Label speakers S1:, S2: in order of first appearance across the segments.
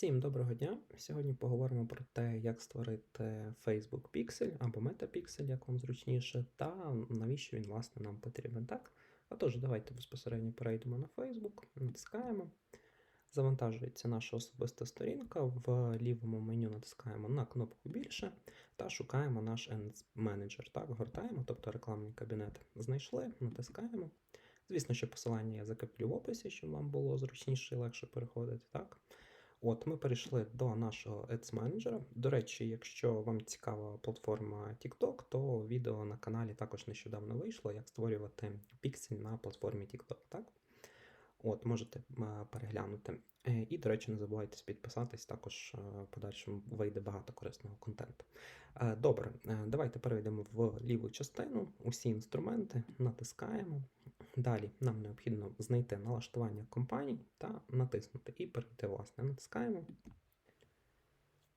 S1: Всім доброго дня! Сьогодні поговоримо про те, як створити Facebook Pixel або MetaPixel, як вам зручніше, та навіщо він власне нам потрібен. Так? Отож, давайте безпосередньо перейдемо на Facebook, натискаємо. Завантажується наша особиста сторінка. В лівому меню натискаємо на кнопку більше та шукаємо наш Ads Manager. Так, гортаємо, тобто рекламний кабінет знайшли, натискаємо. Звісно, що посилання я закріплю в описі, щоб вам було зручніше і легше переходити. Так? От, ми перейшли до нашого Ads Manager. До речі, якщо вам цікава платформа TikTok, то відео на каналі також нещодавно вийшло, як створювати піксель на платформі TikTok. Так? От, можете е, переглянути. Е, І, до речі, не забувайте підписатись, також е, в подальшому вийде багато корисного контенту. Добре, давайте перейдемо в ліву частину. Усі інструменти натискаємо. Далі нам необхідно знайти налаштування компаній та натиснути і перейти, власне, натискаємо.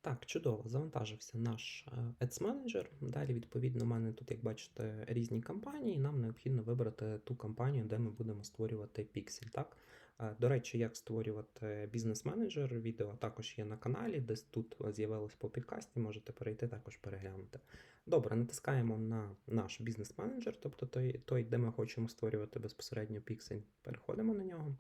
S1: Так, чудово, завантажився наш е, Ads Manager. Далі, відповідно, у мене тут, як бачите, різні кампанії. Нам необхідно вибрати ту кампанію, де ми будемо створювати піксель. Так? Е, До речі, як створювати бізнес-менеджер, відео також є на каналі, десь тут з'явилось по підкасті, можете перейти також переглянути. Добре, натискаємо на наш бізнес-менеджер, тобто той, той, де ми хочемо створювати безпосередньо піксель. Переходимо на нього.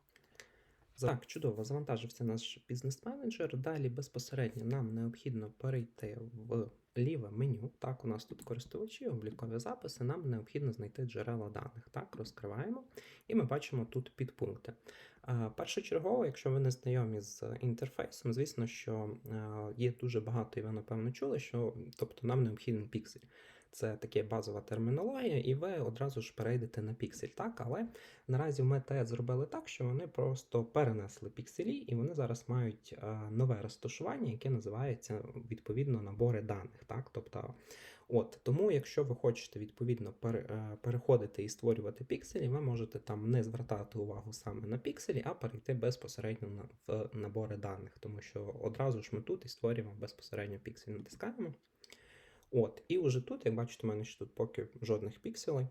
S1: Так, чудово, завантажився наш бізнес-менеджер. Далі безпосередньо нам необхідно перейти в ліве меню. Так, у нас тут користувачі, облікові записи. Нам необхідно знайти джерела даних. Так, розкриваємо, і ми бачимо тут підпункти. Е, Першочергово, якщо ви не знайомі з інтерфейсом, звісно, що е, є дуже багато, і ви напевно чули, що тобто нам необхідний піксель. Це таке базова термінологія, і ви одразу ж перейдете на піксель. Так, але наразі в Meta зробили так, що вони просто перенесли пікселі, і вони зараз мають е, нове розташування, яке називається відповідно набори даних. Так, тобто, от тому, якщо ви хочете відповідно е, переходити і створювати пікселі, ви можете там не звертати увагу саме на пікселі, а перейти безпосередньо в набори даних, тому що одразу ж ми тут і створюємо безпосередньо піксель. Натискаємо. От, і вже тут, як бачите, у мене ще тут поки жодних пікселей,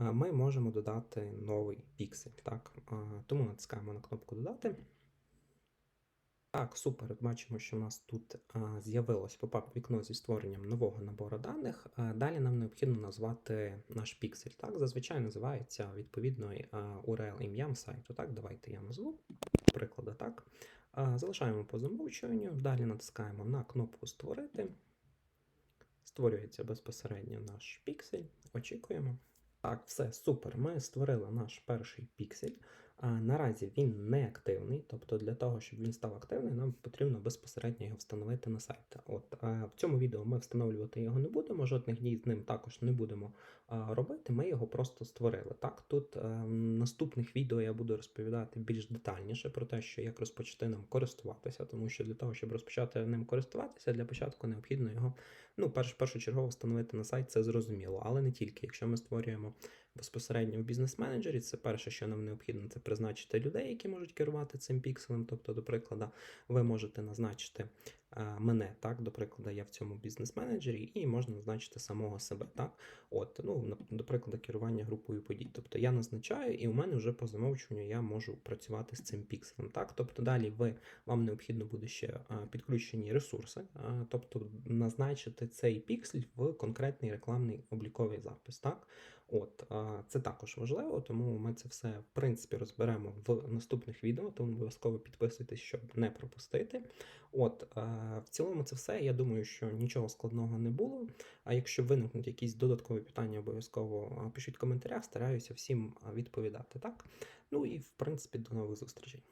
S1: е, ми можемо додати новий піксель. Так? Е, Тому натискаємо на кнопку Додати. Так, супер. Бачимо, що у нас тут е, з'явилось попап вікно зі створенням нового набору даних. Далі нам необхідно назвати наш піксель. Так, зазвичай називається відповідно е, URL ім'ям сайту. Так, давайте я назву приклади. Так. Залишаємо по замовчуванню. Далі натискаємо на кнопку Створити. Створюється безпосередньо наш піксель. Очікуємо. Так, все, супер. Ми створили наш перший піксель. Наразі він не активний, тобто для того, щоб він став активним, нам потрібно безпосередньо його встановити на сайт. От в цьому відео ми встановлювати його не будемо, жодних дій з ним також не будемо робити. Ми його просто створили. Так, тут в наступних відео я буду розповідати більш детальніше про те, що як розпочати ним користуватися, тому що для того, щоб розпочати ним користуватися, для початку необхідно його ну, перш, першочергово встановити на сайт, це зрозуміло, але не тільки. Якщо ми створюємо безпосередньо в бізнес-менеджері, це перше, що нам необхідно, це призначити людей, які можуть керувати цим пікселем. Тобто, до прикладу, ви можете назначити е, мене, так, до прикладу, я в цьому бізнес-менеджері, і можна назначити самого себе. Так, от, ну, до прикладу, керування групою подій. Тобто я назначаю, і у мене вже по замовчуванню я можу працювати з цим пікселем. Так, тобто далі ви вам необхідно буде ще е, підключені ресурси, е, тобто назначити цей піксель в конкретний рекламний обліковий запис. Так, от це також важливо, тому ми це все в принципі розберемо в наступних відео. Тому обов'язково підписуйтесь, щоб не пропустити. От в цілому, це все. Я думаю, що нічого складного не було. А якщо виникнуть якісь додаткові питання, обов'язково пишіть в коментарях, стараюся всім відповідати. Так, ну і в принципі до нових зустрічей.